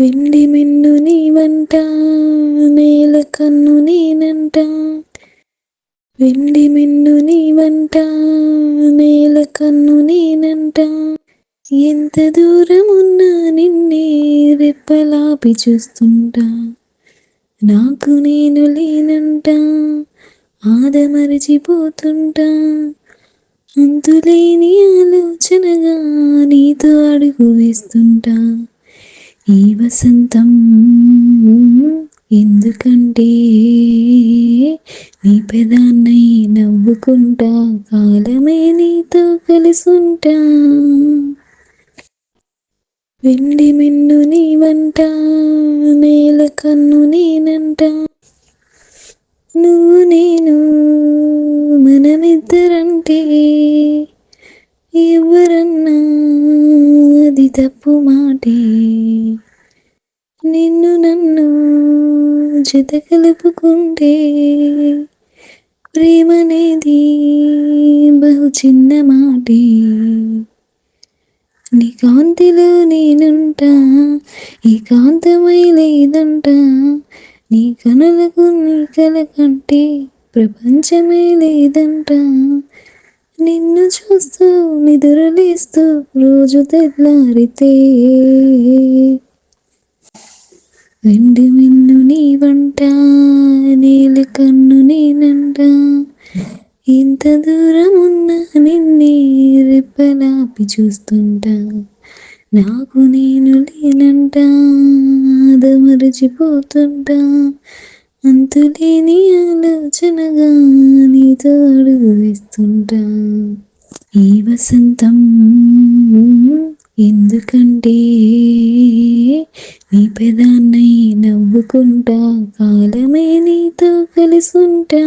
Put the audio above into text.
వెండి మిన్ను నీవంట నేల కన్ను నేనంట. వెండి మిన్ను నీవంట నేల కన్ను నేనంట. ఎంత దూరం ఉన్నా నిన్నే రెప్పలాపి చూస్తుంటా. నాకు నేను లేనంట ఆదమరిచిపోతుంటా. అంతులేని ఆలోచనగా నీతో అడుగు వేస్తుంటా. ఈ వసంతం ఎందుకంటే నీ పెదాన్నై నవ్వుకుంటా కాలమే నీతో కలిసుంటా. వెండి మిన్ను నీవంట నేల కన్ను నేనంట నువ్వు నేను మనమిద్దరంటే ఎవరన్నా అది తప్పు మాటే. నిన్ను నన్ను జత కలుపుకుంటే ప్రేమనేది బహు చిన్న మాటే. నీ కాంతిలో నేనుంటా ఈ కాంతమై లేదంట. నీ కనులకు నీ కల కంటే ప్రపంచమే లేదంట. నిన్ను చూస్తూ నిదురలేస్తూ రోజు తెల్లారితే వెండి మిన్ను నీ వంట నీల కన్ను నేనంట ఇంత దూరం ఉన్న నిన్నే రెప్పలాపి చూస్తుంటా. నాకు నేను లేనంట మరచిపోతుంటా. అంతులేని ఆలోచనగా నీతో అడుగు వేస్తుంటా. ఈ వసంతం ఎందుకంటే నీ పెదాన్నై నవ్వుకుంటా కాలమే నీతో కలిసుంటా.